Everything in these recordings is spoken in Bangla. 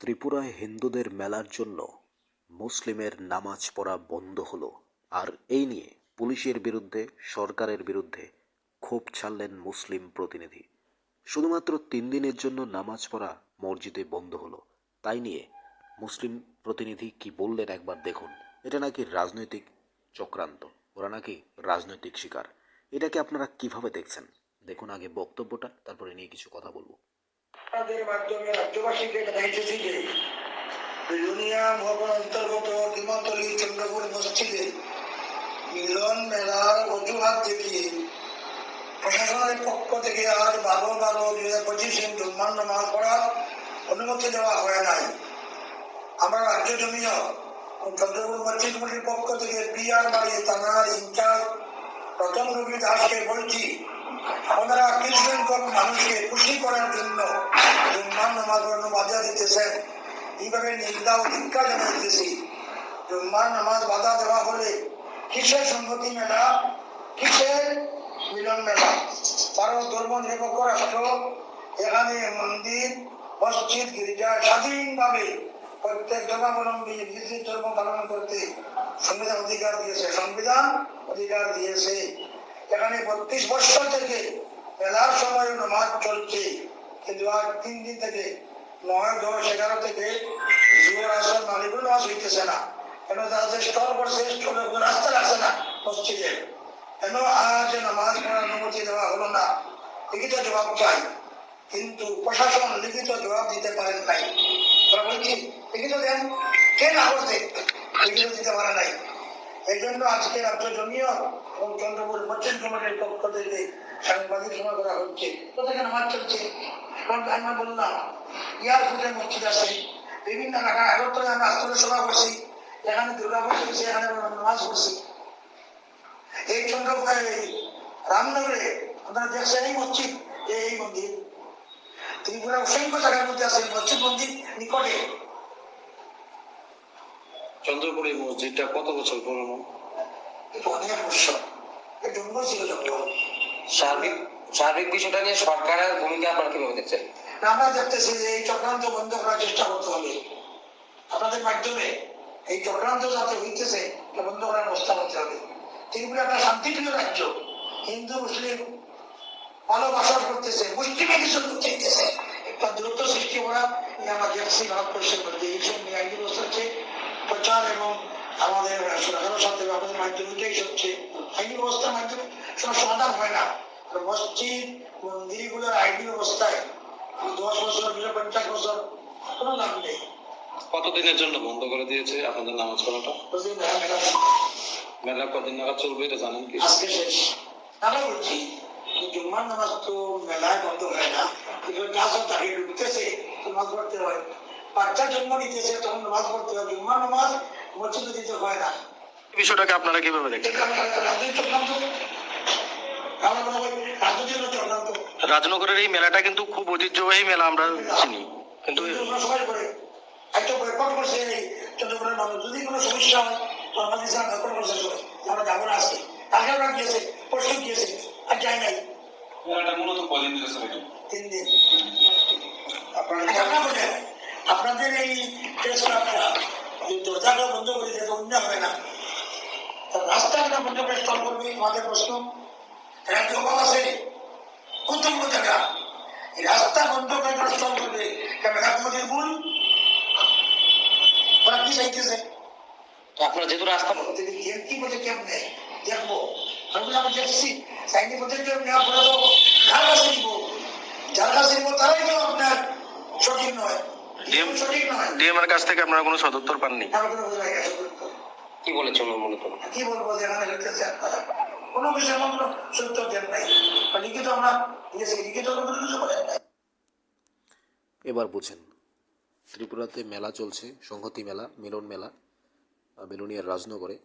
ত্রিপুরায় হিন্দুদের মেলার জন্য মুসলিমের নামাজ পড়া বন্ধ হলো। আর এই নিয়ে পুলিশের বিরুদ্ধে, সরকারের বিরুদ্ধে ক্ষোভ ছাড়লেন মুসলিম প্রতিনিধি। শুধুমাত্র তিন দিনের জন্য নামাজ পড়া মসজিদে বন্ধ হলো। তাই নিয়ে মুসলিম প্রতিনিধি কি বললেন একবার দেখুন। এটা নাকি রাজনৈতিক চক্রান্ত, ওরা নাকি রাজনৈতিক শিকার। এটাকে আপনারা কীভাবে দেখছেন? দেখুন আগে বক্তব্যটা, তারপরে নিয়ে কিছু কথা বলব। তাদের মাধ্যমে রাজ্যবাসীকে জানাইতেছি যে বেলুনিয়া ভবন অন্তর্গত ডিমতলি চন্দ্রপুর মসজিদে মিলন মেলার অজুহাত দেখিয়ে প্রশাসনের পক্ষ থেকে আজ বারো বারো দুই হাজার পঁচিশে জুম্মান নামাজ পড়ার অনুমতি দেওয়া হয় নাই। আমরা রাজ্য জমিও চন্দ্রপুর মসজিদ পক্ষ থেকে পিআর বাড়ি থানার ইনচার্জ প্রথম রবি দাসকে বলছি সংখ্যক মানুষকে খুশি করার জন্য বাধা দিতেছেন। এইভাবে নিন্দা ও ধিক্ষা জানাইতেছি। নামাজ বাধা দেওয়া হলে কিসের সংহতি মেলা? কিসের মিলন মেলা? ধর্ম নিরপেক্ষ রাষ্ট্র, এখানে মন্দির, মসজিদ, গির্জা স্বাধীনভাবে প্রত্যেক ধর্মাবলম্বী নিজ নিজ ধর্ম পালন করতে সংবিধান অধিকার দিয়েছে। সংবিধান অধিকার দিয়েছে। এখানে বত্রিশ বছর থেকে মেলার সময় নামাজ চলছে। কিন্তু আজ তিন দিন থেকে নয়, দশ, এগারো থেকে জুয়ার আসর মালিকুল নামাজ হইতেছে না। কেন তাদের স্টল করছে স্টলে কোনো রাস্তা রাখছে না মসজিদে। কেন আজ নামাজ পড়ার অনুমতি দেওয়া হলো না? লিখিত জবাব চাই। কিন্তু প্রশাসন লিখিত জবাব দিতে পারেন নাই। ওরা বলছি, লিখিত দেন? কে না করছে লিখিত দিতে পারে নাই। এই জন্য আজকে রাজ্য জমিও এবং চন্দ্রপুর মসজিদ কমিটির পক্ষ থেকে সাংবাদিক সভা করা হচ্ছে কোথায় নামাজ চলছে। কারণ আমি বললাম এয়ারপোর্টের মসজিদ আছে, বিভিন্ন এলাকা আগরতলা আমরা আস্তরের সভা করছি, এখানে দুর্গা পুজো হচ্ছে এখানে নামাজ পড়ছি। এই চন্দ্রপুর, এই রামনগরে আপনারা দেখছেন এই মসজিদ, এই মন্দির। ত্রিপুরা অসংখ্য জায়গার মধ্যে আছে মসজিদ, মন্দির নিকটে। চন্দ্রপুর মসজিদটা কত বছর পুরনো? এটা অনেক বছর। ছিল সার্বিক সার্বিক বিষয়টা নিয়ে সরকারের ভূমিকা আপনারা কীভাবে দেখছেন? আমরা দেখতেছি যে এই চক্রান্ত বন্ধ করার চেষ্টা করতে হবে। আপনাদের মাধ্যমে এই চক্রান্ত যাতে হইতেছে বন্ধ করার ব্যবস্থা করতে হবে। ত্রিপুরা একটা শান্তিপ্রিয় রাজ্য। হিন্দু মুসলিম ভালো বাসর করতেছে মুসলিমে কিছু চাইতেছে। একটা দূরত্ব সৃষ্টি করা আমরা দেখছি ভারতবর্ষের মধ্যে। এইসব নিয়ে আইনি ব্যবস্থা হচ্ছে। প্রচার এবং আমাদের সাথে আমাদের মাধ্যমে এটাই হচ্ছে। আইনি ব্যবস্থার মাধ্যমে সব সমাধান হয় না। মসজিদ মন্দিরগুলোর আইনি ব্যবস্থায় দশ বছর বিশ পঞ্চাশ বছর কোনো লাভ নেই। কতদিনের জন্য বন্ধ করে দিয়েছে আপনাদের নামাজ পড়াটা? মেলা। কদিন নাগাদ চলবে এটা জানেন কি? আজকে শেষ। আমরা বলছি জুম্মার নামাজ তো মেলায় বন্ধ হয় না। কিন্তু গাছ তাকে ঢুকতেছে নামাজ পড়তে হয়। বাচ্চা জন্ম নিতেছে তখন নামাজ পড়তে হয় জুম্মার নামাজ মসজিদে দিতে হয় না। বিষয়টাকে আপনারা কীভাবে দেখছেন রাজনগরের এই মেলাটা কিন্তু খুব ঐতিহ্যবাহী মেলা আমরা চিনি। কিন্তু কিন্তু সবাই করে একটা বয়কট করছে চন্দ্রপুরের মানুষ যদি কোনো সমস্যা হয় তো আমাদের সাথে বয়কট করছে সবাই আমরা যাব না আজকে। কালকে ওরা গিয়েছে পরশু গিয়েছে আর যাই নাই। মেলাটা মূলত কদিন ধরে তিন দিন। আপনারা বলেন, আপনাদের এই এই বন্ধ করে দিতে অন্য হবে না। রাস্তাটা বন্ধ করে স্টল করবে আমাদের প্রশ্ন। রাজ্য অভাব আছে গুরুত্বপূর্ণ জায়গা এই রাস্তা বন্ধ করে করে স্টল করবে? ভুল? ওরা কি চাইতেছে? আপনারা যেহেতু রাস্তা কি কেমনে? দেখব। আমি বললাম, আমি দেখছি। সাইনি পদ্ধতি নেওয়া পরে তো কার কাছে যার কাছে তারাই তো আপনার সঠিক নয়। ডিএম- সঠিক এর কাছ থেকে আপনারা কোনো সদুত্তর পাননি? কি বলেছেন মূলত কি বলব যে লিখতেছে কোনো বিষয়ে মাত্র সত্য দেন নাই। লিখিত আমরা লিখিত কিছু বলেন নাই। এবার বুঝেন। ত্রিপুরাতে মেলা চলছে সংহতি মেলা মিলন মেলা মিলনিয়ার রাজনগরে।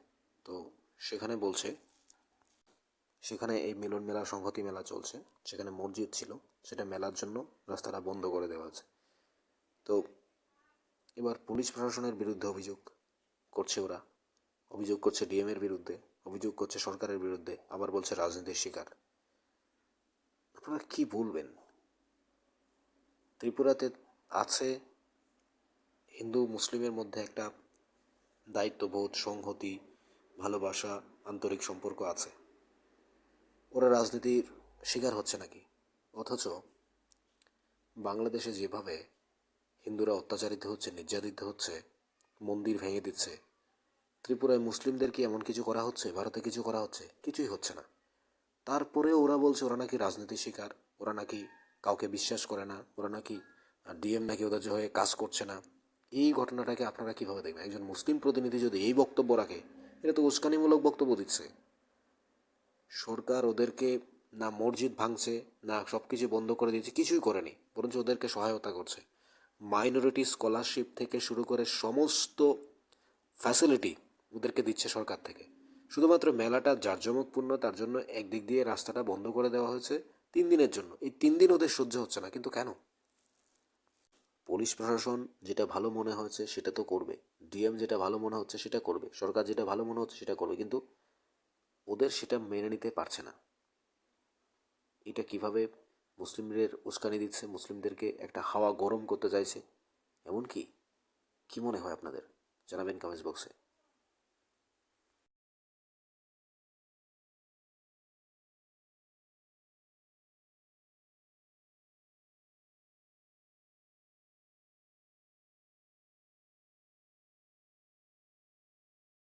তো সেখানে বলছে সেখানে এই মিলন মেলা সংহতি মেলা চলছে। সেখানে মসজিদ ছিল। সেটা মেলার জন্য রাস্তাটা বন্ধ করে দেওয়া আছে তো এবার পুলিশ প্রশাসনের বিরুদ্ধে অভিযোগ করছে ওরা। অভিযোগ করছে ডিএমের বিরুদ্ধে, অভিযোগ করছে সরকারের বিরুদ্ধে, আবার বলছে রাজনীতির শিকার। আপনারা কি বলবেন? ত্রিপুরাতে আছে হিন্দু, মুসলিমের মধ্যে একটা দায়িত্ববোধ, সংহতি, ভালোবাসা, আন্তরিক সম্পর্ক আছে। ওরা রাজনীতির শিকার হচ্ছে নাকি? অথচ বাংলাদেশে যেভাবে হিন্দুরা অত্যাচারিত হচ্ছে, নির্যাতিত হচ্ছে, মন্দির ভেঙে দিচ্ছে। ত্রিপুরায় মুসলিমদের কি এমন কিছু করা হচ্ছে? ভারতে কিছু করা হচ্ছে? কিছুই হচ্ছে না। তারপরেও ওরা বলছে, ওরা নাকি রাজনীতির শিকার, ওরা নাকি কাউকে বিশ্বাস করে না, ওরা নাকি ডিএম নাকি ওদের হয়ে কাজ করছে না। এই ঘটনাটাকে আপনারা কীভাবে দেখবেন? একজন মুসলিম প্রতিনিধি যদি এই বক্তব্য রাখে, এটা তো উস্কানিমূলক বক্তব্য দিচ্ছে। সরকার ওদেরকে না মসজিদ ভাঙছে, না সব কিছু বন্ধ করে দিয়েছে, কিছুই করেনি, বরঞ্চ ওদেরকে সহায়তা করছে। মাইনরিটি স্কলারশিপ থেকে শুরু করে সমস্ত ফ্যাসিলিটি ওদেরকে দিচ্ছে সরকার থেকে। শুধুমাত্র মেলাটা জাঁকজমকপূর্ণ, তার জন্য একদিক দিয়ে রাস্তাটা বন্ধ করে দেওয়া হয়েছে তিন দিনের জন্য। এই তিন দিন ওদের সহ্য হচ্ছে না, কিন্তু কেন? পুলিশ প্রশাসন যেটা ভালো মনে হয়েছে সেটা তো করবে। ডিএম যেটা ভালো মনে হচ্ছে সেটা করবে। সরকার যেটা ভালো মনে হচ্ছে সেটা করবে, কিন্তু ওদের সেটা মেনে নিতে পারছে না। এটা কীভাবে মুসলিমদের উস্কানি দিচ্ছে, মুসলিমদেরকে একটা হাওয়া গরম করতে চাইছে। এমনকি, কি মনে হয় আপনাদের? জানাবেন কমেন্টস বক্সে